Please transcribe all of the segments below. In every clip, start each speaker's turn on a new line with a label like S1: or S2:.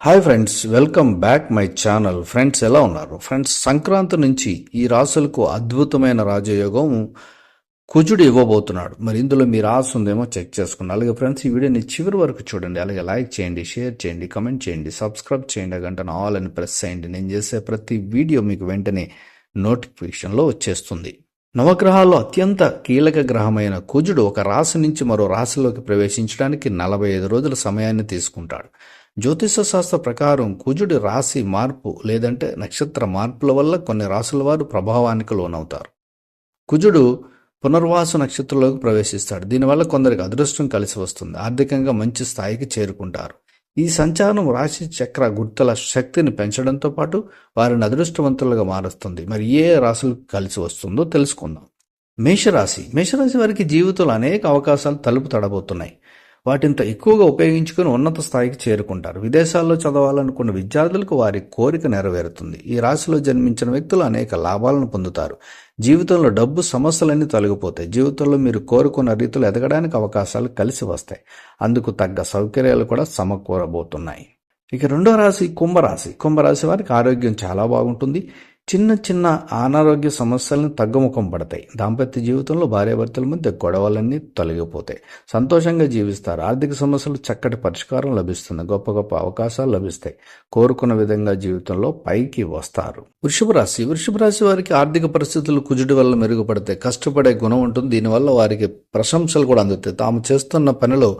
S1: Hi friends welcome back my channel friends ఎలా ఉన్నారు? Friends Sankranti నుంచి ఈ రాసులకు అద్భుతమైన రాజయోగం కుజుడు ఇవ్వబోతున్నాడు. మరి ఇందులో మీ రాసు ఉందేమో చెక్ చేసుకున్నాను అలాగే ఫ్రెండ్స్ ఈ వీడియోని చివరి వరకు చూడండి. అలాగే లైక్ చేయండి షేర్ చేయండి కమెంట్ చేయండి సబ్స్క్రైబ్ చేయండి గంట ఆల్ అని ప్రెస్ చేయండి. నేను చేసే ప్రతి వీడియో మీకు వెంటనే నోటిఫికేషన్లో వచ్చేస్తుంది. నవగ్రహాల్లో అత్యంత కీలక గ్రహమైన కుజుడు ఒక రాశి నుంచి మరో రాశిలోకి ప్రవేశించడానికి నలభై ఐదు రోజుల సమయాన్ని తీసుకుంటాడు. జ్యోతిష శాస్త్ర ప్రకారం కుజుడి రాశి మార్పు లేదంటే నక్షత్ర మార్పుల వల్ల కొన్ని రాశుల వారు ప్రభావానికి లోనవుతారు. కుజుడు పునర్వాసు నక్షత్రంలోకి ప్రవేశిస్తాడు. దీనివల్ల కొందరికి అదృష్టం కలిసి వస్తుంది. ఆర్థికంగా మంచి స్థాయికి చేరుకుంటారు. ఈ సంచారం రాశి చక్ర గుర్తుల శక్తిని పెంచడంతో పాటు వారిని అదృష్టవంతులుగా మారుస్తుంది. మరి ఏ రాశులు కలిసి వస్తుందో తెలుసుకుందాం. మేషరాశి. మేషరాశి వారికి జీవితంలో అనేక అవకాశాలు తలుపు తడబోతున్నాయి. వాటింత ఎక్కువగా ఉపయోగించుకుని ఉన్నత స్థాయికి చేరుకుంటారు. విదేశాల్లో చదవాలనుకున్న విద్యార్థులకు వారి కోరిక నెరవేరుతుంది. ఈ రాశిలో జన్మించిన వ్యక్తులు అనేక లాభాలను పొందుతారు. జీవితంలో డబ్బు సమస్యలన్నీ తొలగిపోతాయి. జీవితంలో మీరు కోరుకున్న రీతిలో ఎదగడానికి అవకాశాలు కలిసి వస్తాయి. అందుకు తగ్గ సౌకర్యాలు కూడా సమకూరబోతున్నాయి. ఇక రెండో రాశి కుంభరాశి. కుంభరాశి వారికి ఆరోగ్యం చాలా బాగుంటుంది. చిన్న చిన్న అనారోగ్య సమస్యలను తగ్గుముఖం పడతాయి. దాంపత్య జీవితంలో భార్యాభర్తల మధ్య గొడవలన్నీ తొలగిపోతాయి. సంతోషంగా జీవిస్తారు. ఆర్థిక సమస్యలు చక్కటి పరిష్కారం లభిస్తుంది. గొప్ప గొప్ప అవకాశాలు లభిస్తాయి. కోరుకున్న విధంగా జీవితంలో పైకి వస్తారు. వృషభ రాశి. వృషభ రాశి వారికి ఆర్థిక పరిస్థితులు కుజుడి వల్ల మెరుగుపడతాయి. కష్టపడే గుణం ఉంటుంది. దీనివల్ల వారికి ప్రశంసలు కూడా అందుతాయి. తాము చేస్తున్న పనిలో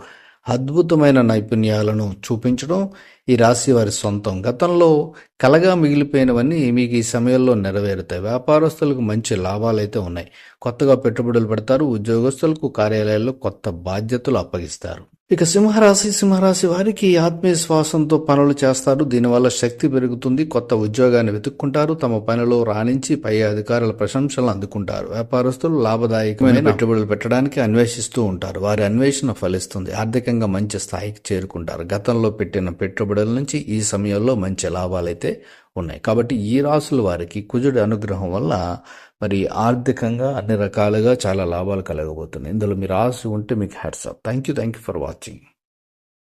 S1: అద్భుతమైన నైపుణ్యాలను చూపించడం ఈ రాశి వారి సొంతం. గతంలో కలగా మిగిలిపోయినవన్నీ మీకు ఈ సమయంలో నెరవేరుతాయి. వ్యాపారస్తులకు మంచి లాభాలైతే ఉన్నాయి. కొత్తగా పెట్టుబడులు పెడతారు. ఉద్యోగస్తులకు కార్యాలయాల్లో కొత్త బాధ్యతలు అప్పగిస్తారు. ఇక సింహరాశి సింహరాశి వారికి ఆత్మీయ శ్వాసంతో పనులు చేస్తారు. దీనివల్ల శక్తి పెరుగుతుంది. కొత్త ఉద్యోగాన్ని వెతుక్కుంటారు. తమ పనిలో రాణించి పై అధికారుల ప్రశంసలు అందుకుంటారు. వ్యాపారస్తులు లాభదాయకమైన పెట్టుబడులు పెట్టడానికి అన్వేషిస్తూ ఉంటారు. వారి అన్వేషణ ఫలిస్తుంది. ఆర్థికంగా మంచి స్థాయికి చేరుకుంటారు. గతంలో పెట్టిన పెట్టుబడుల నుంచి ఈ సమయంలో మంచి లాభాలైతే ఉన్నాయి. కాబట్టి ఈ రాసుల వారికి కుజుడి అనుగ్రహం వల్ల మరి ఆర్థికంగా అన్ని రకాలుగా చాలా లాభాలు కలగబోతున్నాయి. ఇందులో మీరు రాసి ఉంటే మీకు hats off thank you thank you for watching